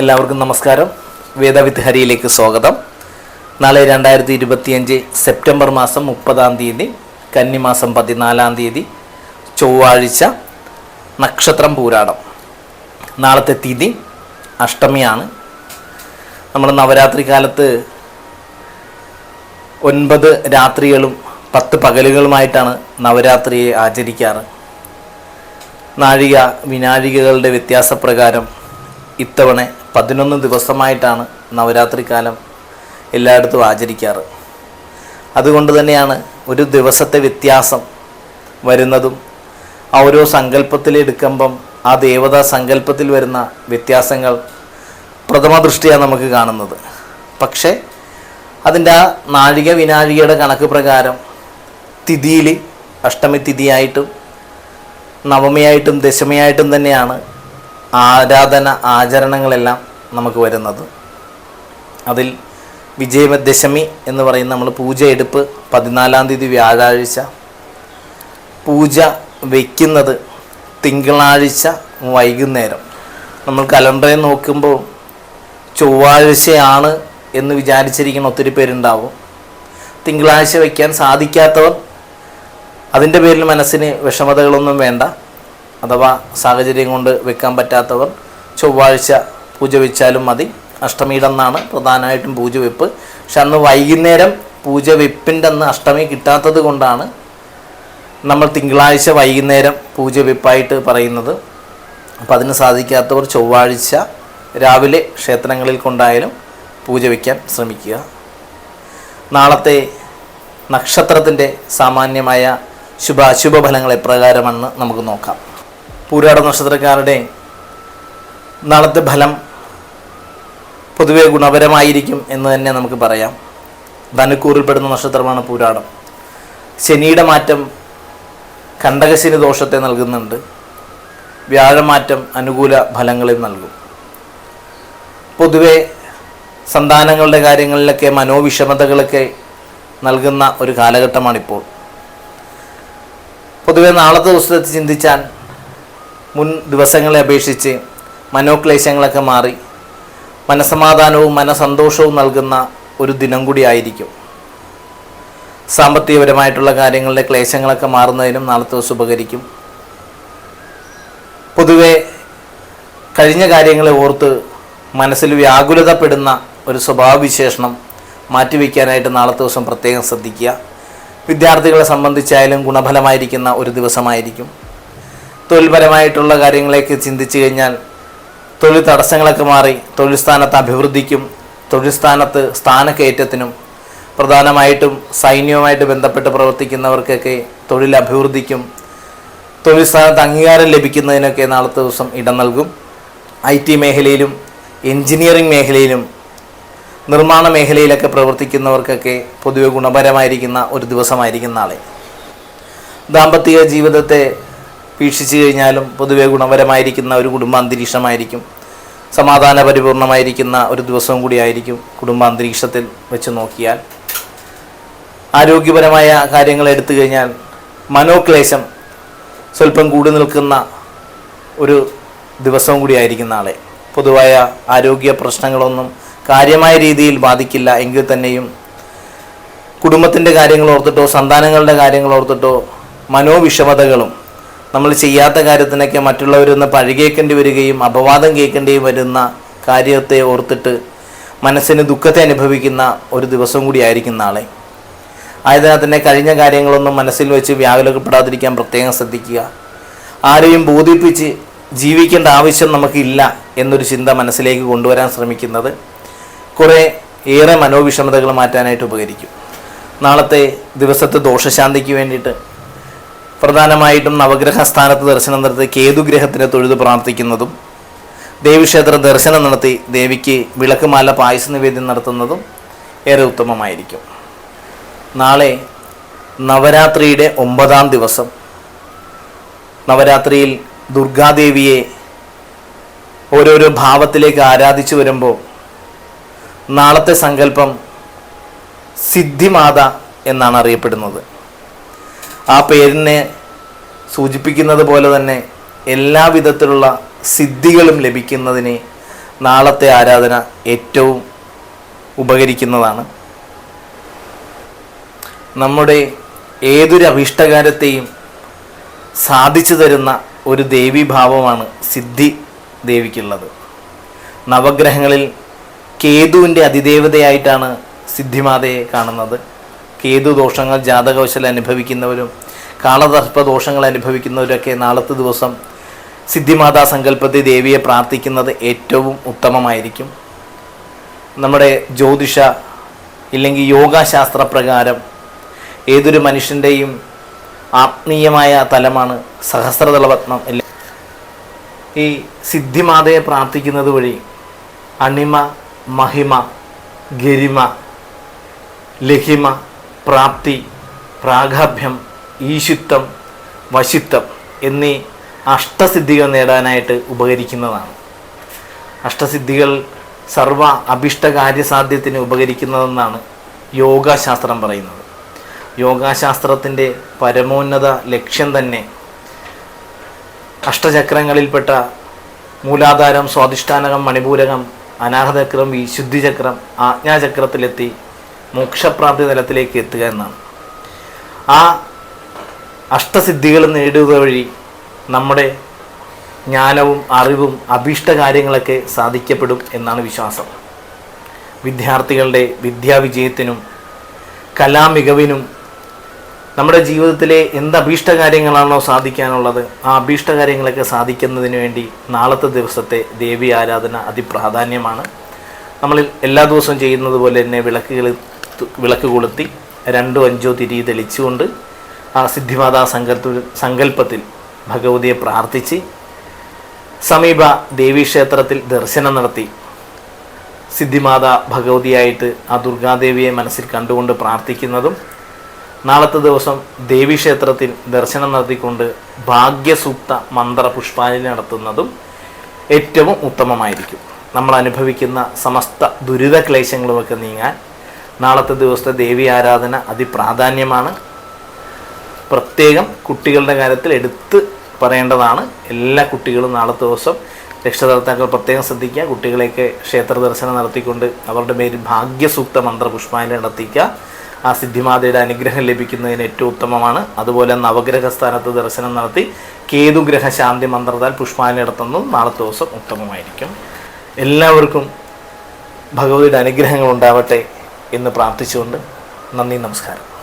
എല്ലാവർക്കും നമസ്കാരം. വേദവിത്ത് ഹരിയിലേക്ക് സ്വാഗതം. നാളെ രണ്ടായിരത്തി ഇരുപത്തിയഞ്ച് സെപ്റ്റംബർ മാസം മുപ്പതാം തീയതി കന്നിമാസം പതിനാലാം തീയതി ചൊവ്വാഴ്ച നക്ഷത്രം പൂരാടം നാളത്തെ തീയതി അഷ്ടമിയാണ്. നമ്മൾ നവരാത്രി കാലത്ത് ഒൻപത് രാത്രികളും പത്ത് പകലുകളുമായിട്ടാണ് നവരാത്രിയെ ആചരിക്കാറ്. നാഴിക വിനാഴികകളുടെ വ്യത്യാസപ്രകാരം ഇത്തവണ പതിനൊന്ന് ദിവസമായിട്ടാണ് നവരാത്രി കാലം എല്ലായിടത്തും ആചരിക്കാറ്. അതുകൊണ്ട് തന്നെയാണ് ഒരു ദിവസത്തെ വ്യത്യാസം വരുന്നതും ഓരോ സങ്കല്പത്തിലെടുക്കുമ്പം ആ ദേവതാ സങ്കല്പത്തിൽ വരുന്ന വ്യത്യാസങ്ങൾ പ്രഥമ ദൃഷ്ടിയാണ് നമുക്ക് കാണുന്നത്. പക്ഷേ അതിന്റെ ആ നാഴിക വിനാഴികയുടെ കണക്ക് പ്രകാരം തിഥിയിൽ അഷ്ടമി തിഥിയായിട്ടും നവമിയായിട്ടും ദശമിയായിട്ടും തന്നെയാണ് ആരാധന ആചരണങ്ങളെല്ലാം നമുക്ക് വരുന്നത്. അതിൽ വിജയദശമി എന്ന് പറയുന്ന നമ്മൾ പൂജ എടുപ്പ് പതിനാലാം തീയതി വ്യാഴാഴ്ച. പൂജ വയ്ക്കുന്നത് തിങ്കളാഴ്ച വൈകുന്നേരം. നമ്മൾ കലണ്ടറിൽ നോക്കുമ്പോൾ ചൊവ്വാഴ്ചയാണ് എന്ന് വിചാരിച്ചിരിക്കുന്ന ഒത്തിരി പേരുണ്ടാവും. തിങ്കളാഴ്ച വയ്ക്കാൻ സാധിക്കാത്തവർ അതിന്റെ പേരിൽ മനസ്സിന് വിഷമതകളൊന്നും വേണ്ട. അഥവാ സാഹചര്യം കൊണ്ട് വെക്കാൻ പറ്റാത്തവർ ചൊവ്വാഴ്ച പൂജ വെച്ചാലും മതി. അഷ്ടമിയിടന്നാണ് പ്രധാനമായിട്ടും പൂജ വെപ്പ് പക്ഷെ അന്ന് വൈകുന്നേരം പൂജ വെപ്പിന്റെ അന്ന് അഷ്ടമി കിട്ടാത്തത് കൊണ്ടാണ് നമ്മൾ തിങ്കളാഴ്ച വൈകുന്നേരം പൂജ വെപ്പായിട്ട് പറയുന്നത്. അപ്പം അതിന് സാധിക്കാത്തവർ ചൊവ്വാഴ്ച രാവിലെ ക്ഷേത്രങ്ങളിൽ കൊണ്ടായാലും പൂജ വയ്ക്കാൻ ശ്രമിക്കുക. നാളത്തെ നക്ഷത്രത്തിന്റെ സാമാന്യമായ ശുഭ അശുഭ ഫലങ്ങൾ എപ്രകാരമെന്ന് നമുക്ക് നോക്കാം. പൂരാട നക്ഷത്രക്കാരുടെ നാളത്തെ ഫലം പൊതുവെ ഗുണപരമായിരിക്കും എന്ന് തന്നെ നമുക്ക് പറയാം. ധനുക്കൂറിൽപ്പെടുന്ന നക്ഷത്രമാണ് പൂരാടം ശനിയുടെ മാറ്റം കണ്ടകശനി ദോഷത്തെ നൽകുന്നുണ്ട്. വ്യാഴമാറ്റം അനുകൂല ഫലങ്ങളിൽ നൽകും. പൊതുവെ സന്താനങ്ങളുടെ കാര്യങ്ങളിലൊക്കെ മനോവിഷമതകളൊക്കെ നൽകുന്ന ഒരു കാലഘട്ടമാണിപ്പോൾ. പൊതുവെ നാളത്തെ ദിവസത്തെ ചിന്തിച്ചാൽ മുൻ ദിവസങ്ങളെ അപേക്ഷിച്ച് മനോക്ലേശങ്ങളൊക്കെ മാറി മനസമാധാനവും മനസന്തോഷവും നൽകുന്ന ഒരു ദിനം കൂടി ആയിരിക്കും. സാമ്പത്തികപരമായിട്ടുള്ള കാര്യങ്ങളിലെ ക്ലേശങ്ങളൊക്കെ മാറുന്നതിനും നാളത്തെ ദിവസം ഉപകരിക്കും. പൊതുവെ കഴിഞ്ഞ കാര്യങ്ങളെ ഓർത്ത് മനസ്സിൽ വ്യാകുലതപ്പെടുന്ന ഒരു സ്വഭാവവിശേഷണം മാറ്റിവെക്കാനായിട്ട് നാളത്തെ ദിവസം പ്രത്യേകം ശ്രദ്ധിക്കുക. വിദ്യാർത്ഥികളെ സംബന്ധിച്ചായാലും ഗുണഫലമായിരിക്കുന്ന ഒരു ദിവസമായിരിക്കും. തൊഴിൽപരമായിട്ടുള്ള കാര്യങ്ങളേക്ക് ചിന്തിച്ചു കഴിഞ്ഞാൽ തൊഴിൽ തടസ്സങ്ങളൊക്കെ മാറി തൊഴിൽ സ്ഥാനത്ത് അഭിവൃദ്ധിക്കും തൊഴിൽ സ്ഥാനത്ത് സ്ഥാനക്കയറ്റത്തിനും പ്രധാനമായിട്ടും സൈന്യവുമായിട്ട് ബന്ധപ്പെട്ട് പ്രവർത്തിക്കുന്നവർക്കൊക്കെ തൊഴിൽ അഭിവൃദ്ധിക്കും തൊഴിൽ സ്ഥാനത്ത് അംഗീകാരം ലഭിക്കുന്നതിനൊക്കെ നാളത്തെ ദിവസം ഇടം നൽകും. ഐ ടി മേഖലയിലും എൻജിനീയറിംഗ് മേഖലയിലും നിർമ്മാണ മേഖലയിലൊക്കെ പ്രവർത്തിക്കുന്നവർക്കൊക്കെ പൊതുവെ ഗുണപരമായിരിക്കുന്ന ഒരു ദിവസമായിരിക്കും നാളെ. ദാമ്പത്തിക ജീവിതത്തെ വീക്ഷിച്ചു കഴിഞ്ഞാലും പൊതുവെ ഗുണപരമായിരിക്കുന്ന ഒരു കുടുംബാന്തരീക്ഷമായിരിക്കും സമാധാന പരിപൂർണമായിരിക്കുന്ന ഒരു ദിവസവും കൂടിയായിരിക്കും കുടുംബാന്തരീക്ഷത്തിൽ വെച്ച് നോക്കിയാൽ. ആരോഗ്യപരമായ കാര്യങ്ങൾ എടുത്തു കഴിഞ്ഞാൽ മനോക്ലേശം സ്വല്പം കൂടി നിൽക്കുന്ന ഒരു ദിവസവും കൂടിയായിരിക്കും നാളെ. പൊതുവായ ആരോഗ്യ പ്രശ്നങ്ങളൊന്നും കാര്യമായ രീതിയിൽ ബാധിക്കില്ല. എങ്കിൽ തന്നെയും കുടുംബത്തിന്റെ കാര്യങ്ങൾ ഓർത്തിട്ടോ സന്താനങ്ങളുടെ കാര്യങ്ങൾ ഓർത്തിട്ടോ മനോവിഷമതകളും നമ്മൾ ചെയ്യാത്ത കാര്യത്തിനൊക്കെ മറ്റുള്ളവരൊന്ന് പഴുകേക്കേണ്ടി വരികയും അപവാദം കേൾക്കേണ്ടിയും വരുന്ന കാര്യത്തെ ഓർത്തിട്ട് മനസ്സിന് ദുഃഖത്തെ അനുഭവിക്കുന്ന ഒരു ദിവസം കൂടിയായിരിക്കും നാളെ. ആയതിനാൽ തന്നെ കഴിഞ്ഞ കാര്യങ്ങളൊന്നും മനസ്സിൽ വെച്ച് വ്യാകുലപ്പെടാതിരിക്കാൻ പ്രത്യേകം ശ്രദ്ധിക്കുക. ആരെയും ബോധിപ്പിച്ച് ജീവിക്കേണ്ട ആവശ്യം നമുക്കില്ല എന്നൊരു ചിന്ത മനസ്സിലേക്ക് കൊണ്ടുവരാൻ ശ്രമിക്കുന്നത് കുറേ ഏറെ മനോവിഷമതകൾ മാറ്റാനായിട്ട് ഉപകരിക്കും. നാളത്തെ ദിവസത്തെ ദോഷശാന്തിക്ക് വേണ്ടിയിട്ട് പ്രധാനമായിട്ടും നവഗ്രഹ സ്ഥാനത്ത് ദർശനം നടത്തി കേതുഗ്രഹത്തിനെ തൊഴുത് പ്രാർത്ഥിക്കുന്നതും ദേവീക്ഷേത്ര ദർശനം നടത്തി ദേവിക്ക് വിളക്കുമാല പായസ നിവേദ്യം നടത്തുന്നതും ഏറെ ഉത്തമമായിരിക്കും. നാളെ നവരാത്രിയുടെ ഒമ്പതാം ദിവസം നവരാത്രിയിൽ ദുർഗാദേവിയെ ഓരോരോ ഭാവത്തിലേക്ക് ആരാധിച്ചു വരുമ്പോൾ നാളത്തെ സങ്കല്പം സിദ്ധിമാത എന്നാണ് അറിയപ്പെടുന്നത്. ആ പേരിനെ സൂചിപ്പിക്കുന്നത് പോലെ തന്നെ എല്ലാ വിധത്തിലുള്ള സിദ്ധികളും ലഭിക്കുന്നതിന് നാളത്തെ ആരാധന ഏറ്റവും ഉപകരിക്കുന്നതാണ്. നമ്മുടെ ഏതൊരു അഭീഷ്ടകാരത്തെയും സാധിച്ചു തരുന്ന ഒരു ദേവീഭാവമാണ് സിദ്ധി ദേവിക്കുള്ളത്. നവഗ്രഹങ്ങളിൽ കേതുവിന്റെ അതിദേവതയായിട്ടാണ് സിദ്ധിമാതയെ കാണുന്നത്. കേതു ദോഷങ്ങൾ ജാതകവശൽ അനുഭവിക്കുന്നവരും കാളതർപ്പ ദോഷങ്ങൾ അനുഭവിക്കുന്നവരൊക്കെ നാളത്തെ ദിവസം സിദ്ധിമാതാ സങ്കല്പത്തിൽ ദേവിയെ പ്രാർത്ഥിക്കുന്നത് ഏറ്റവും ഉത്തമമായിരിക്കും. നമ്മുടെ ജ്യോതിഷ ഇല്ലെങ്കിൽ യോഗാശാസ്ത്ര പ്രകാരം ഏതൊരു മനുഷ്യന്റെയും ആത്മീയമായ തലമാണ് സഹസ്രതലപത്നം ഇല്ല ഈ സിദ്ധിമാതയെ പ്രാർത്ഥിക്കുന്നത് വഴി അണിമ മഹിമ ഗരിമ ലഹിമ പ്രാപ്തി പ്രാഗാഭ്യം ഈശിത്വം വശിത്വം എന്നീ അഷ്ടസിദ്ധികൾ നേടാനായിട്ട് ഉപകരിക്കുന്നതാണ്. അഷ്ടസിദ്ധികൾ സർവ അഭിഷ്ടകാര്യസാധ്യത്തിന് ഉപകരിക്കുന്നതെന്നാണ് യോഗാശാസ്ത്രം പറയുന്നത്. യോഗാശാസ്ത്രത്തിന്റെ പരമോന്നത ലക്ഷ്യം തന്നെ അഷ്ടചക്രങ്ങളിൽപ്പെട്ട മൂലാധാരം സ്വാധിഷ്ഠാനകം മണിപൂരകം അനാഹതചക്രം വിശുദ്ധിചക്രം ആജ്ഞാചക്രത്തിലെത്തി മോക്ഷപ്രാപ്തി തലത്തിലേക്ക് എത്തുക എന്നാണ്. ആ അഷ്ടസിദ്ധികൾ നേടുക വഴി നമ്മുടെ ജ്ഞാനവും അറിവും അഭീഷ്ട കാര്യങ്ങളൊക്കെ സാധിക്കപ്പെടും എന്നാണ് വിശ്വാസം. വിദ്യാർത്ഥികളുടെ വിദ്യാവിജയത്തിനും കലാമികവിനും നമ്മുടെ ജീവിതത്തിലെ എന്ത് അഭീഷ്ട കാര്യങ്ങളാണോ സാധിക്കാനുള്ളത് ആ അഭീഷ്ട കാര്യങ്ങളൊക്കെ സാധിക്കുന്നതിന് വേണ്ടി നാളത്തെ ദിവസത്തെ ദേവി ആരാധന അതിപ്രാധാന്യമാണ്. നമ്മൾ എല്ലാ ദിവസവും ചെയ്യുന്നത് പോലെ തന്നെ വിളക്കുകൾ വിളക്ക് കൊളുത്തി രണ്ടോ അഞ്ചോ തിരി തെളിച്ചുകൊണ്ട് ആ സിദ്ധിമാതാ സങ്കല്പ സങ്കല്പത്തിൽ ഭഗവതിയെ പ്രാർത്ഥിച്ച് സമീപ ദേവീക്ഷേത്രത്തിൽ ദർശനം നടത്തി. സിദ്ധിമാത ഭഗവതിയായിട്ട് ആ ദുർഗാദേവിയെ മനസ്സിൽ കണ്ടുകൊണ്ട് പ്രാർത്ഥിക്കുന്നതും നാളത്തെ ദിവസം ദേവീക്ഷേത്രത്തിൽ ദർശനം നടത്തിക്കൊണ്ട് ഭാഗ്യസൂക്ത മന്ത്ര പുഷ്പാഞ്ജലി നടത്തുന്നതും ഏറ്റവും ഉത്തമമായിരിക്കും. നമ്മൾ അനുഭവിക്കുന്ന സമസ്ത ദുരിത ക്ലേശങ്ങളുമൊക്കെ നീങ്ങാൻ നാളത്തെ ദിവസത്തെ ദേവി ആരാധന അതിപ്രാധാന്യമാണ്. പ്രത്യേകം കുട്ടികളുടെ കാര്യത്തിൽ എടുത്ത് പറയേണ്ടതാണ്. എല്ലാ കുട്ടികളും നാളത്തെ ദിവസം രക്ഷകർത്താക്കൾ പ്രത്യേകം ശ്രദ്ധിക്കുക. കുട്ടികളെയൊക്കെ ക്ഷേത്ര ദർശനം നടത്തിക്കൊണ്ട് അവരുടെ പേരിൽ ഭാഗ്യസൂക്ത മന്ത്രപുഷ്പാഞ്ജലി നടത്തിക്കുക. ആ സിദ്ധിമാതയുടെ അനുഗ്രഹം ലഭിക്കുന്നതിന് ഏറ്റവും ഉത്തമമാണ്. അതുപോലെ നവഗ്രഹ സ്ഥാനത്ത് ദർശനം നടത്തി കേതുഗ്രഹ ശാന്തി മന്ത്രത്താൽ പുഷ്പാഞ്ജലി നടത്തുന്നതും നാളത്തെ ദിവസം ഉത്തമമായിരിക്കും. എല്ലാവർക്കും ഭഗവതിയുടെ അനുഗ്രഹങ്ങൾ ഉണ്ടാവട്ടെ. എന്ന് പ്രാർത്ഥിച്ചുകൊണ്ട് നന്ദി നമസ്കാരം.